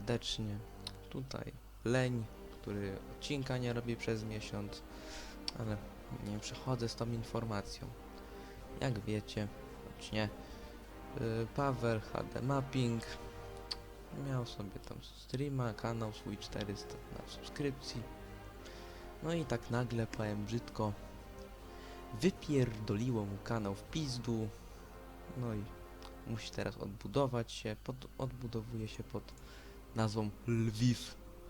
serdecznie. Tutaj Leń, który odcinka nie robi przez miesiąc, ale nie przechodzę z tą informacją. Jak wiecie, choć nie, yy, Paweł HD Mapping miał sobie tam streama, kanał swój 400 na subskrypcji. No i tak nagle, powiem brzydko, wypierdoliło mu kanał w pizdu. No i musi teraz odbudować się, pod, odbudowuje się pod nazwą Lviv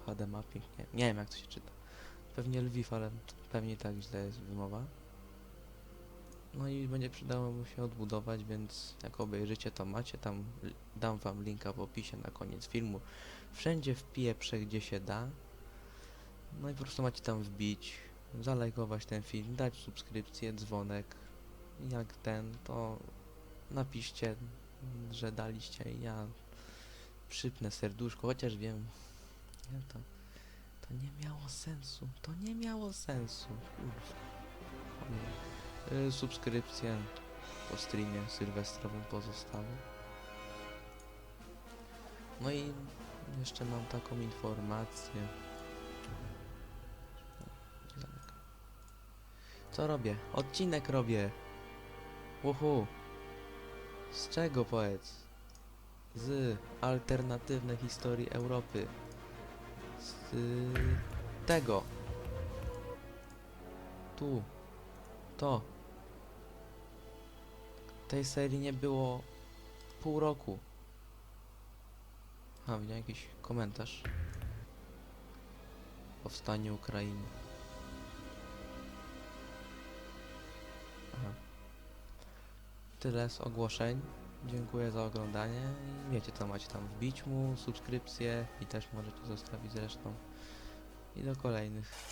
HD Mapping. Nie, wiem jak to się czyta. Pewnie Lviv, ale pewnie tak źle jest wymowa. No i będzie przydało mu się odbudować, więc jak obejrzycie to macie tam, dam wam linka w opisie na koniec filmu. Wszędzie wpieprzę gdzie się da. No i po prostu macie tam wbić, zalajkować ten film, dać subskrypcję, dzwonek. Jak ten, to napiszcie, że daliście i ja przypnę serduszko, chociaż wiem, nie, to, to nie miało sensu, to nie miało sensu, kurwa. Ojej. Y, subskrypcje po streamie sylwestrowym pozostały. No i jeszcze mam taką informację. Co robię? Odcinek robię. Uhu. Z czego powiedz? Z alternatywnej historii Europy. Z tego. Tu. To. Tej serii nie było pół roku. A, widziałem jakiś komentarz. Powstanie Ukrainy. Aha. Tyle z ogłoszeń. Dziękuję za oglądanie i wiecie co macie tam wbić mu, subskrypcję i też możecie zostawić zresztą. I do kolejnych.